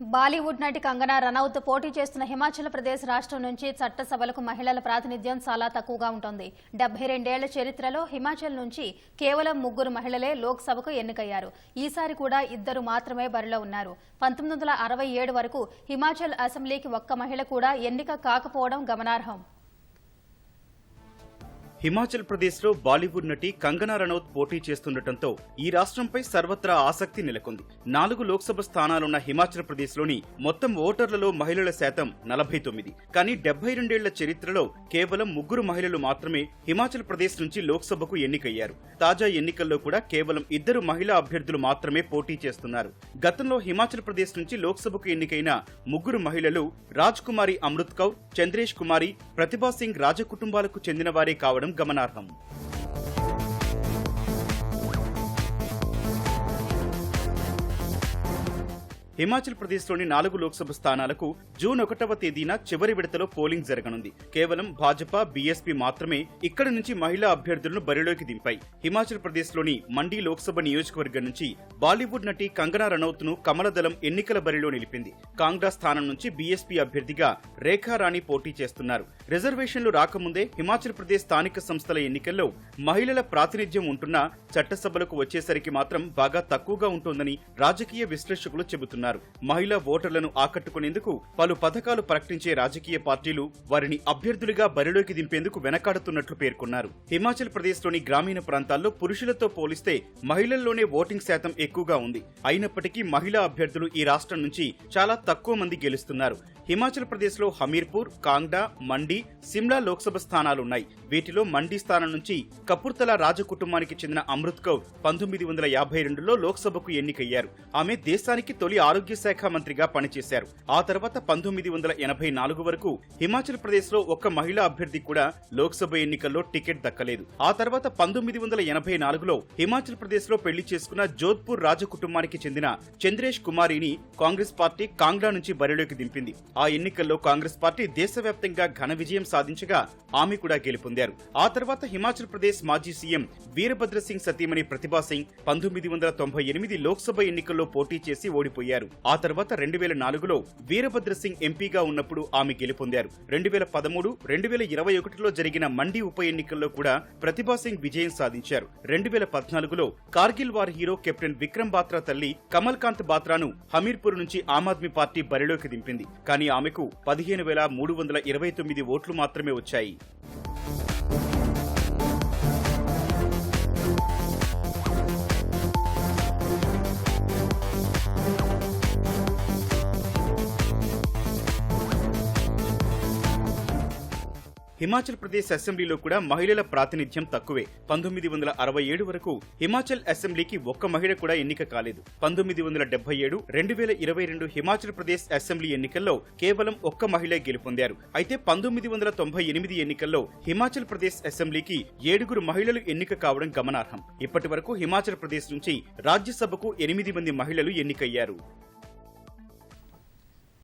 బాలీవుడ్ నటి కంగనా రనౌత్ పోటీ చేస్తున్న హిమాచల్ ప్రదేశ్ రాష్ట్రం నుంచి చట్టసభలకు మహిళల ప్రాతినిధ్యం చాలా తక్కువగా ఉంటుంది. డెబ్బై రెండేళ్ళ చరిత్రలో హిమాచల్ నుంచి కేవలం ముగ్గురు మహిళలే లోక్సభకు ఎన్నికయ్యారు. ఈసారి కూడా ఇద్దరు మాత్రమే బరిలో ఉన్నారు. పంతొమ్మిది వందల అరవై ఏడు వరకు హిమాచల్ అసెంబ్లీకి ఒక్క మహిళ కూడా ఎన్నిక కాకపోవడం గమనార్హం. హిమాచల్ ప్రదేశ్లో బాలీవుడ్ నటి కంగనా రనౌత్ పోటీ చేస్తుండటంతో ఈ రాష్ట్రంపై సర్వత్రా ఆసక్తి నెలకొంది. నాలుగు లోక్సభ స్థానాలున్న హిమాచల్ ప్రదేశ్లోని మొత్తం ఓటర్లలో మహిళల శాతం నలభై తొమ్మిది. కానీ డెబ్బై రెండేళ్ళ చరిత్రలో కేవలం ముగ్గురు మహిళలు మాత్రమే హిమాచల్ ప్రదేశ్ నుంచి లోక్సభకు ఎన్నికయ్యారు. తాజా ఎన్నికల్లో కూడా కేవలం ఇద్దరు మహిళా అభ్యర్థులు మాత్రమే పోటీ చేస్తున్నారు. గతంలో హిమాచల్ ప్రదేశ్ నుంచి లోక్సభకు ఎన్నికైన ముగ్గురు మహిళలు రాజ్ కుమారి అమృత్ కౌర్ చంద్రేష్ కుమారి ప్రతిభా సింగ్ రాజకుటుంబాలకు చెందిన వారే కావడం గమనార్హం. హిమాచల్ ప్రదేశ్లోని నాలుగు లోక్సభ స్థానాలకు జూన్ ఒకటవ తేదీన చివరి విడతలో పోలింగ్ జరగనుంది. కేవలం భాజపా బీఎస్పీ మాత్రమే ఇక్కడి నుంచి మహిళా అభ్యర్థులను బరిలోకి దింపాయి. హిమాచల్ ప్రదేశ్లోని మండీ లోక్సభ నియోజకవర్గం నుంచి బాలీవుడ్ నటి కంగనా రనౌత్ను కమలదళం ఎన్నికల బరిలో నిలిపింది. కాంగ్రా స్థానం నుంచి బీఎస్పీ అభ్యర్థిగా రేఖారాణి పోటీ చేస్తున్నారు. రిజర్వేషన్లు రాకముందే హిమాచల్ ప్రదేశ్ స్థానిక సంస్థల ఎన్నికల్లో మహిళల ప్రాతినిధ్యం ఉంటున్నా చట్టసభలకు వచ్చేసరికి మాత్రం బాగా తక్కువగా ఉంటోందని రాజకీయ విశ్లేషకులు చెబుతున్నారు. మహిళా ఓటర్లను ఆకట్టుకునేందుకు పలు పథకాలు ప్రకటించే రాజకీయ పార్టీలు వారిని అభ్యర్థులుగా బరిలోకి దింపేందుకు వెనకాడుతున్నట్లు పేర్కొన్నారు. హిమాచల్ ప్రదేశ్లోని గ్రామీణ ప్రాంతాల్లో పురుషులతో పోలిస్తే మహిళల్లోనే ఓటింగ్ శాతం ఎక్కువగా ఉంది. అయినప్పటికీ మహిళా అభ్యర్థులు ఈ రాష్ట్రం నుంచి చాలా తక్కువ మంది గెలుస్తున్నారు. హిమాచల్ ప్రదేశ్లో హమీర్పూర్ కాంగ్డా మండి సిమ్లా లోక్సభ స్థానాలున్నాయి. వీటిలో మండి స్థానం నుంచి కపుర్తల రాజకుటుంబానికి చెందిన అమృత్ కౌర్ పంతొమ్మిది వందల యాభై రెండులో లోక్సభకు ఎన్నికయ్యారు. ఆమె దేశానికి తొలి ఆరోగ్య శాఖ మంత్రిగా పనిచేశారు. ఆ తర్వాత పంతొమ్మిది వందల ఎనభై నాలుగు వరకు హిమాచల్ ప్రదేశ్లో ఒక్క మహిళా అభ్యర్థి కూడా లోక్సభ ఎన్నికల్లో టికెట్ దక్కలేదు. ఆ తర్వాత పంతొమ్మిది వందల ఎనభై నాలుగులో హిమాచల్ ప్రదేశ్లో పెళ్ళి చేసుకున్న జోధ్పూర్ రాజకుటుంబానికి చెందిన చంద్రేష్ కుమారిని కాంగ్రెస్ పార్టీ కాంగ్లా నుంచి బరిలోకి దింపింది. ఆ ఎన్నికల్లో కాంగ్రెస్ పార్టీ దేశవ్యాప్తంగా ఘన విజయం సాధించగా ఆమె కూడా గెలుపొందారు. ఆ తర్వాత హిమాచల్ ప్రదేశ్ మాజీ సీఎం వీరభద్ర సింగ్ సతీమణి ప్రతిభా సింగ్ పంతొమ్మిది వందల తొంభై ఎనిమిది లోక్సభ ఎన్నికల్లో పోటీ చేసి ఓడిపోయారు. ఆ తర్వాత రెండు వేల నాలుగులో వీరభద్ర సింగ్ ఎంపీగా ఉన్నప్పుడు ఆమె గెలుపొందారు. రెండు వేల పదమూడు రెండు వేల ఇరవై ఒకటిలో జరిగిన మండి ఉప ఎన్నికల్లో కూడా ప్రతిభా సింగ్ విజయం సాధించారు. రెండు వేల పద్నాలుగులో Kargil war hero captain Vikram Batra తల్లి కమల్ కాంత్ బాత్రాను హమీర్పూర్ నుంచి ఆమ్ ఆద్మీ పార్టీ బరిలోకి దింపింది. కానీ కానీ ఆమెకు పదిహేను వేల మూడు వందల ఇరవై తొమ్మిది ఓట్లు మాత్రమే వచ్చాయి. హిమాచల్ ప్రదేశ్ అసెంబ్లీలో కూడా మహిళల ప్రాతినిధ్యం తక్కువే. పంతొమ్మిది వందల అరవై ఏడు వరకు హిమాచల్ అసెంబ్లీకి ఒక్క మహిళ కూడా ఎన్నిక కాలేదు. పంతొమ్మిది వందల డెబ్బై ఏడు రెండు వేల ఇరవై రెండు హిమాచల్ ప్రదేశ్ అసెంబ్లీ ఎన్నికల్లో కేవలం ఒక్క మహిళ గెలుపొందారు. అయితే పంతొమ్మిది వందల తొంభై ఎనిమిది ఎన్నికల్లో హిమాచల్ ప్రదేశ్ అసెంబ్లీకి ఏడుగురు మహిళలు ఎన్నిక కావడం గమనార్హం. ఇప్పటి వరకు హిమాచల్ ప్రదేశ్ నుంచి రాజ్యసభకు ఎనిమిది మంది మహిళలు ఎన్నికయ్యారు.